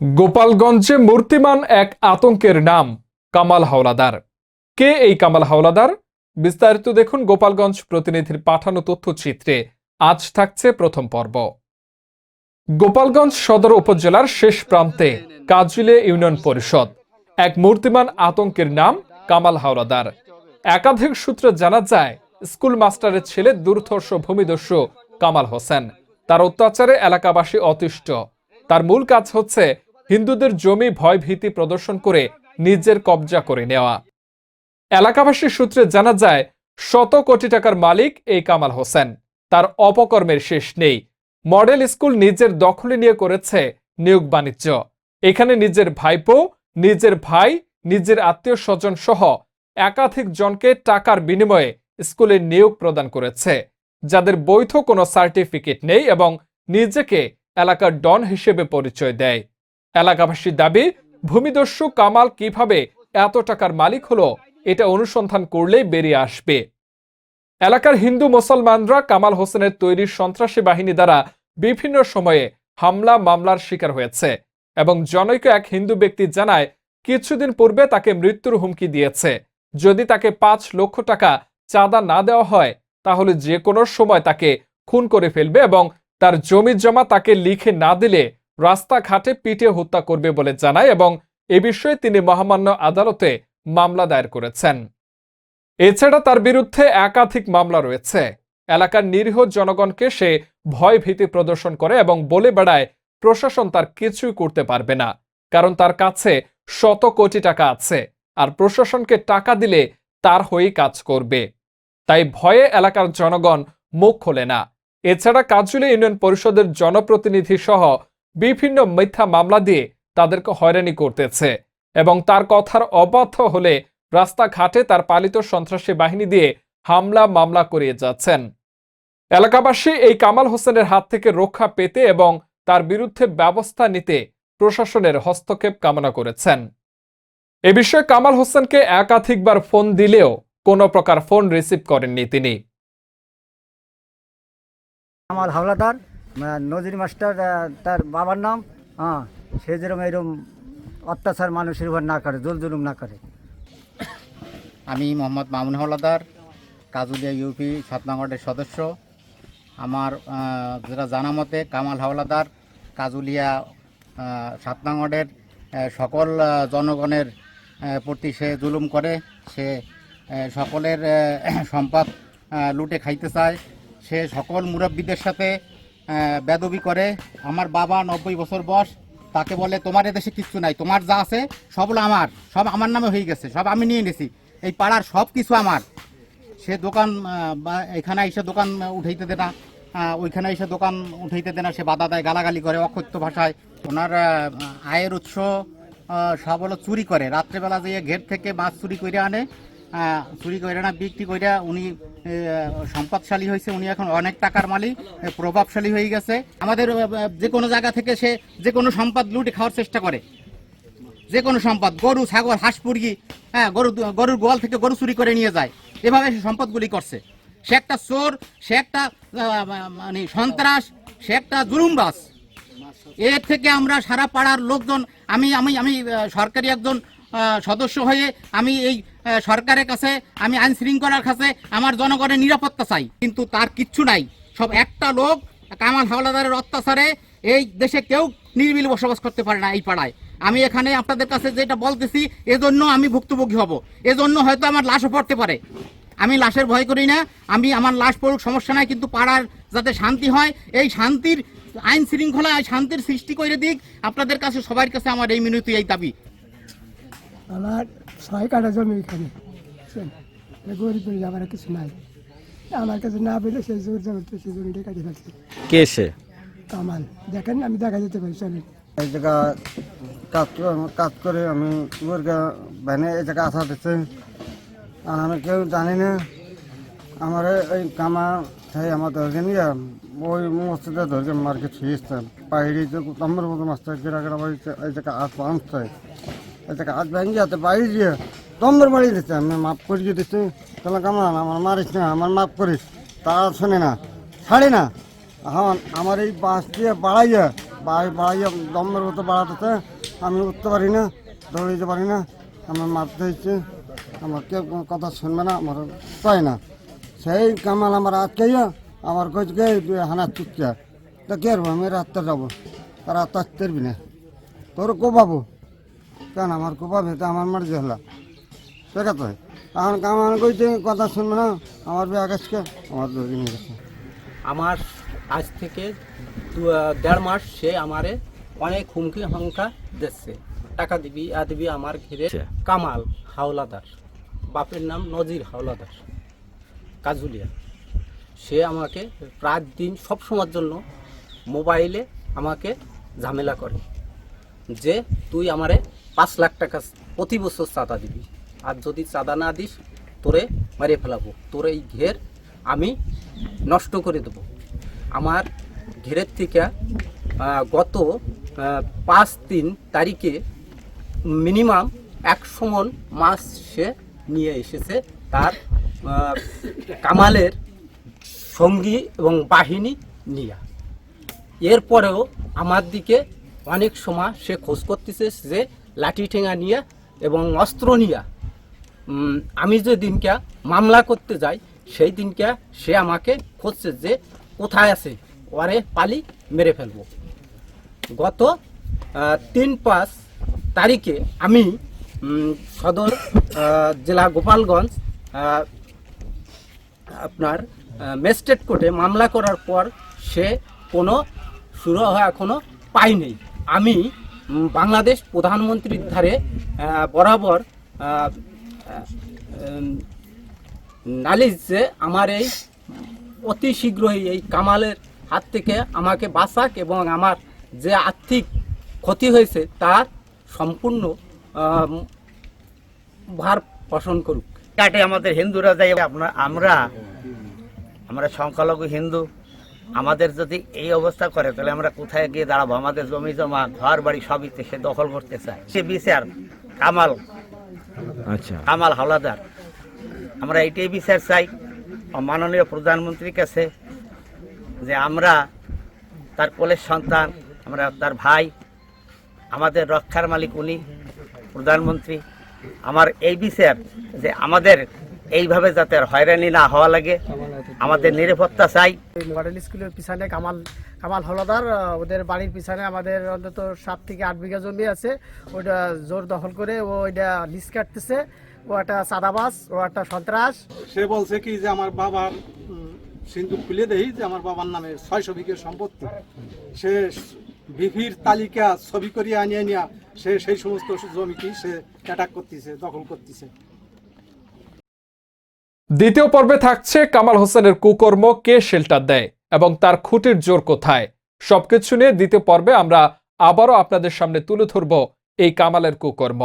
গোপালগঞ্জে মূর্তিমান এক আতঙ্কের নাম কামাল হাওলাদার। কে এই কামাল হাওলাদার? বিস্তারিত দেখুন গোপালগঞ্জ প্রতিনিধির পাঠানো তথ্যচিত্রে। আজ থাকছে প্রথম পর্ব। গোপালগঞ্জ সদর উপজেলার শেষ প্রান্তে কাজুলে ইউনিয়ন পরিষদ। এক মূর্তিমান আতঙ্কের নাম কামাল হাওলাদার। একাধিক সূত্রে জানা যায়, স্কুল মাস্টারের ছেলে দুর্ধর্ষ ভূমিদস্যু কামাল হোসেন। তার অত্যাচারে এলাকাবাসী অতিষ্ঠ। তার মূল কাজ হচ্ছে হিন্দুদের জমি ভয়ভীতি প্রদর্শন করে নিজের কবজা করে নেওয়া। এলাকাবাসীর সূত্রে জানা যায়, শত কোটি টাকার মালিক এই কামাল হোসেন। তার অপকর্মের শেষ নেই। মডেল স্কুল নিজের দখলে নিয়ে করেছে নিয়োগ বাণিজ্য। এখানে নিজের ভাইপো, নিজের ভাই, নিজের আত্মীয় স্বজন সহ একাধিক জনকে টাকার বিনিময়ে স্কুলে নিয়োগ প্রদান করেছে। যাদের বৈধ কোনো সার্টিফিকেট নেই এবং নিজেকে এলাকার ডন হিসেবে পরিচয় দেয়। এলাকাবাসীর দাবি, ভূমিদস্যু কামাল কীভাবে এত টাকার মালিক হলো, এটা অনুসন্ধান করলেই বেরিয়ে আসবে। এলাকার হিন্দু মুসলমানরা কামাল হোসেনের তৈরি সন্ত্রাসী বাহিনী দ্বারা বিভিন্ন সময়ে হামলা, মামলার শিকার হয়েছে এবং জনৈক এক হিন্দু ব্যক্তি জানায়, কিছুদিন পূর্বে তাকে মৃত্যুর হুমকি দিয়েছে। যদি তাকে পাঁচ লক্ষ টাকা চাঁদা না দেওয়া হয়, তাহলে যে কোনো সময় তাকে খুন করে ফেলবে এবং তার জমি জমা তাকে লিখে না দিলে রাস্তাঘাটে পিটে হত্যা করবে বলে জানায় এবং এ বিষয়ে তিনি মহামান্য আদালতে মামলা দায়ের করেছেন। এছাড়া তার বিরুদ্ধে একাধিক মামলা রয়েছে। এলাকার নিরীহ জনগণকে সে ভয় ভীতি প্রদর্শন করে এবং বলে বেড়ায়, প্রশাসন তার কিছুই করতে পারবে না, কারণ তার কাছে শত কোটি টাকা আছে আর প্রশাসনকে টাকা দিলে তার হয়েই কাজ করবে। তাই ভয়ে এলাকার জনগণ মুখ খোলে না। এছাড়া কাজুলি ইউনিয়ন পরিষদের জনপ্রতিনিধি সহ বিভিন্ন মিথ্যা মামলা দিয়ে তাদেরকে হয়রানি করতেছে এবং তার কথার অবাধ্য হলে রাস্তাঘাটে তার পালিত সন্ত্রাসী বাহিনী দিয়ে হামলা মামলা করিয়ে যাচ্ছেন। এলাকাবাসী এই কামাল হোসেনের হাত থেকে রক্ষা পেতে এবং তার বিরুদ্ধে ব্যবস্থা নিতে প্রশাসনের হস্তক্ষেপ কামনা করেছেন। এ বিষয়ে কামাল হোসেনকে একাধিকবার ফোন দিলেও কোনো প্রকার ফোন রিসিভ করেননি তিনি। আমার হাওলাদার নজির মাস্টার তার বাবার নাম হ্যাঁ সে যেরকম এরকম অত্যাচার মানুষের উপর না করে জল জুলুম না করে। আমি মোহাম্মদ মামুন হলাদার কাজুলিয়া ইউপি সাতনাগড়ের সদস্য। আমার যেটা জানা মতে কামাল হাওলাদার, কাজুলিয়া সাতনাগড়ের সকল জনগণের প্রতি সে জুলুম করে। সে সকলের সম্পদ লুটে খাইতে চায়। সে সকল মুরব্বীদের সাথে বেদবি করে। আমার বাবা নব্বই বছর বয়স, তাকে বলে, তোমার এদেশে কিচ্ছু নাই, তোমার যা আছে সব আমার সব আমার নামে হয়ে গেছে, সব আমি নিয়ে নিছি এই পাড়ার সব কিছু আমার। সে দোকান এখানে এসে দোকান উঠাইতে দেয় না ওইখানে এসে দোকান উঠাইতে দেয় না, সে বাধা দেয়, গালাগালি করে, অকথ্য ভাষায়। ওনার আয়ের উৎস সব হলো চুরি করে, রাত্রেবেলা যেয়ে ঘের থেকে মাছ চুরি করে আনে চুরি করে না, বিক্রি করে উনি সম্পদশালী হয়েছে উনি এখন অনেক টাকার মালিক প্রভাবশালী হয়ে গেছে। আমাদের যে কোনো জায়গা থেকে সে যে কোনো সম্পদ লুটে খাওয়ার চেষ্টা করে। যে কোনো সম্পদ, গরু, ছাগল, হাঁস, মুরগি হ্যাঁ গরু, গরুর গোয়াল থেকে গরু চুরি করে নিয়ে যায়। এভাবে সে সম্পদগুলি করছে। সে একটা চোর, সে একটা মানে সন্ত্রাস, সে একটা জুলুমবাস এর থেকে আমরা সারা পাড়ার লোকজন, আমি আমি আমি সরকারি একজন সদস্য হয়ে আমি এই সরকারের কাছে, আমি আইন শৃঙ্খলার কাছে আমার জনগণের নিরাপত্তা চাই। কিন্তু তার কিচ্ছু নাই। সব একটা লোক কামাল হাওলাদারের অত্যাচারে এই দেশে কেউ নির্বিল বসবাস করতে পারে না এই পাড়ায়। আমি এখানে আপনাদের কাছে যেটা বলতেছি, এজন্য আমি ভুক্তভোগী হব। এজন্য হয়তো আমার লাশও পড়তে পারে। আমি লাশের ভয় করি না। আমি, আমার লাশ পড়ুক, সমস্যা নাই, কিন্তু পাড়ার যাতে শান্তি হয়, এই শান্তির আইন শৃঙ্খলা শান্তির সৃষ্টি করে দিক, আপনাদের কাছে, সবার কাছে আমার এই মিনতি, এই দাবি। আমার ছয় কাটা জমি এখানে। গরিব গরিব আমার কিছু নাই। আমার কাছে না পেলে সেই জোর জবরদস্তি সেই জমিটা কাটি ফেলছে। কে সে? কামাল। দেখেন আমি দেখা যেতে পারি চলেন। এই জায়গা কাজ করে- কাজ করে আমি মুরগা ভ্যানে এই জায়গা আসা দিচ্ছে। আর আমি কেউ জানি না আমার এই কামা সেই আমার ধরকে নিয়ে ওই মসজিদে ধরকে মার্কে ছুঁয়েছে বাইরে যে আমার মতো মাস্টার গেরা গেরা বাড়ি এই জায়গা হাত জায়গা হাত ভেঙে যাতে বাইরে গিয়ে নম্বর বাড়ি দিচ্ছে আমি মাফ করিয়ে দিচ্ছি তাহলে কামান? আমার মারিস না, আমার মাফ করিস। তা শোনে না, ছাড়ে না। এখন আমার এই বাস দিয়ে বাড়াইয়া বাড়ি বাড়াইয়া দমের মতো বাড়াতেছে, আমি উঠতে পারি না, দৌড়াইতে পারি না। আমার মারতে হচ্ছে আমার কেউ কথা শুনবে না, আমার চাই না। সেই কামাল আমার আটকাইয়া, আমার কচকে হানা চুপচা তা কে আমি রাত্রে যাব। তার রাস্তা আসতে পারবি না। তোর কোপাবো কেন আমার কোপাবে তা আমার মার্জি হলা। ঠিক আছে এখন কামান কইতে কথা শুনবে না আমার বিয়ে আকাশকে আমার দৌড়ি নিয়ে গেছে। আমার আজ থেকে দু- দেড় মাস সে আমারে অনেক হুমকি হংকা দিচ্ছে। টাকা দিবি আ দিবি আমার ঘিরে কামাল হাওলাদার। বাপের নাম নজির হাওলাদার। কাজুলিয়া। সে আমাকে রাত দিন সব সময়ের জন্য মোবাইলে আমাকে ঝামেলা করে। যে তুই আমারে পাঁচ লাখ টাকা প্রতি বছর চাঁদা দিবি। আর যদি চাঁদা না দিস, তোরে মারে ফেলাবো। তোর এই ঘের আমি নষ্ট করে দেব। আমার ঘেরের থেকে গত পাঁচ তিন তারিখে মিনিমাম একশো মন মাছ সে নিয়ে এসেছে। তার কামালের সঙ্গী এবং বাহিনী নিয়ে। এরপরেও আমার দিকে অনেক সময় সে খোঁজ করতেছে যে লাঠি ঠেঙা নিয়ে এবং অস্ত্র নিয়ে আমি যে দিনকে মামলা করতে যাই, সেই দিনকে সে আমাকে খুঁজছে যে কোথায় আছে ওরে পালি মেরে ফেলব। গত তিন পাঁচ তারিখে আমি সদর জেলা গোপালগঞ্জ আপনার ম্যাজিস্ট্রেট কোর্টে মামলা করার পর সে কোনো সুরাহা এখনও পাইনি। আমি বাংলাদেশ প্রধানমন্ত্রীর ধারে বরাবর নালিশ যে আমার এই অতি শীঘ্রই এই কামালের হাত থেকে আমাকে বাঁচাক এবং আমার যে আর্থিক ক্ষতি হয়েছে তার সম্পূর্ণ ভার পোষণ করুক। কাটে আমাদের হিন্দুরা যাই আপনার, আমরা আমরা সংখ্যালঘু হিন্দু। আমাদের যদি এই অবস্থা করে তাহলে আমরা কোথায় গিয়ে দাঁড়াবো? আমাদের জমি জমা ঘর বাড়ি সবই সে দখল করতে চায়। সে বিচার কামাল। আচ্ছা। কামাল হাওলাদার আমরা এইটাই বিচার চাই। মাননীয় প্রধানমন্ত্রীর কাছে যে আমরা তার কোলের সন্তান আমরা তার ভাই আমাদের রক্ষার মালিক উনি প্রধানমন্ত্রী। আমার এই বিচার যে আমাদের এইভাবে যাতে আর হয়রানি না হওয়া লাগে। আমাদের নিরাপত্তা চাই। এই মডেল স্কুলের পিছনে কামাল কামাল হলদার ওদের বাড়ির পিছনে আমাদের অন্তত সাত থেকে আট বিঘা জমি আছে। ওইটা জোর দখল করে ও ওইটা লিস কাটতেছে। ও একটা চাঁদাবাস ও একটা সন্ত্রাস। সে বলছে কি যে আমার বাবার সিন্ধুক খুলে দেই যে আমার বাবার নামে ছয়শো বিঘের সম্পত্তি। সে বিভির তালিকা ছবি করিয়া আনিয়ে নিয়া সে সেই সমস্ত জমিকে সে অ্যাটাক করতেছে দখল করতেছে। দ্বিতীয় পর্বে থাকছে কামাল হোসেনের কুকর্ম, কে শেল্টার দেয় এবং তার খুঁটির জোর কোথায়? সবকিছু নিয়ে দ্বিতীয় পর্বে আমরা আবারও আপনাদের সামনে তুলে ধরব এই কামালের কুকর্ম।